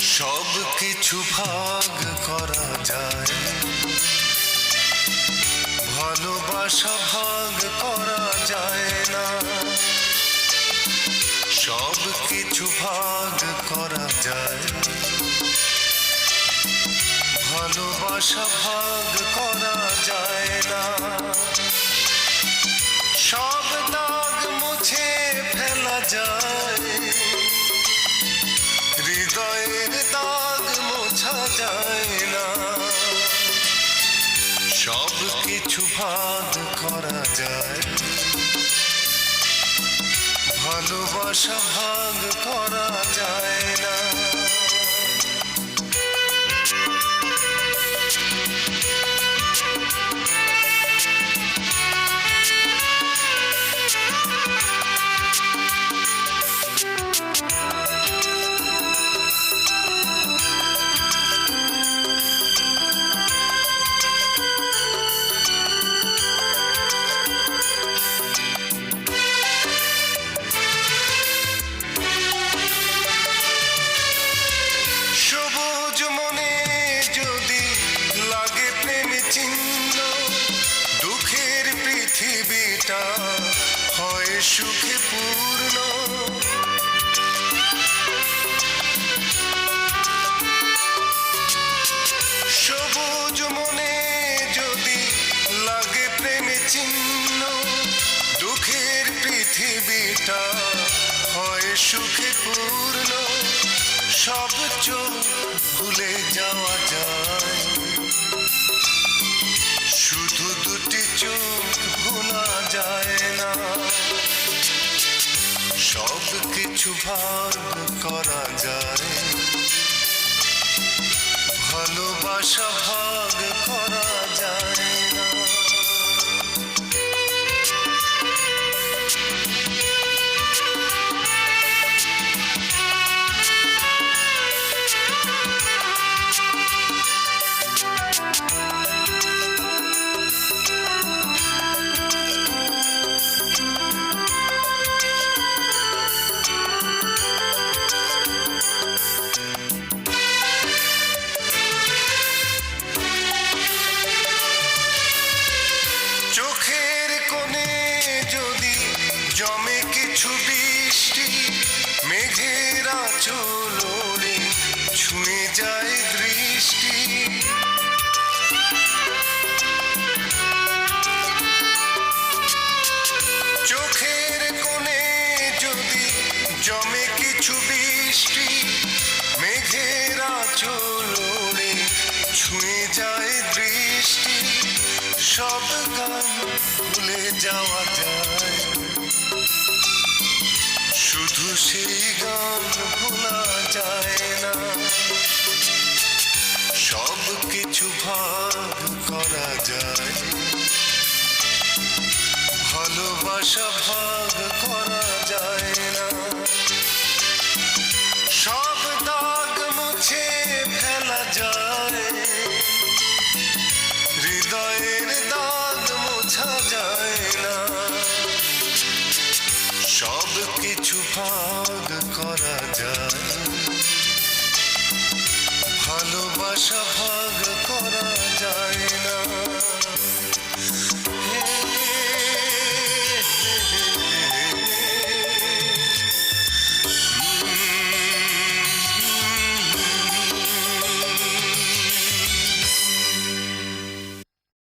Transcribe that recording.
সব কিছু ভাগ করা যায়। ভালোবাসা ভাগ করা যায় না। সব কিছু ভাগ করা যায়। ভালোবাসা ভাগ করা যায় না। সব দাগ মুছে ফেলা যায়। হৃদয়ের দাগ মোছা যায় না। সব কিছু ভাগ করা যায়। ভালোবাসা ভাগ করা যায় না। পৃথিবীটা হয় সুখে পূর্ণ। সবুজ মনে যদি লাগে প্রেম চিহ্ন, দুঃখের পৃথিবীটা হয় সুখে পূর্ণ। সব চোখ ভুলে যাওয়া যায়। কিছু ভাগ করা যায় ভালোবাসা জমে কিছু বৃষ্টি, মেঘের চলোরে ছুঁয়ে যায় দৃষ্টি। চোখের কোণে যদি জমে কিছু বৃষ্টি, মেঘের চলোরে ছুঁয়ে যায় দৃষ্টি। সব গান ভুলে যাওয়া যায়। শুধু সেই গান ভোলা যায় না। সব কিছু ভাগ করা যায়। ভালোবাসা ভাগ করা যায় না। সব দাগ মুছে ফেলা যায়। কিছু ভাগ করা যায়। ভালোবাসা ভাগ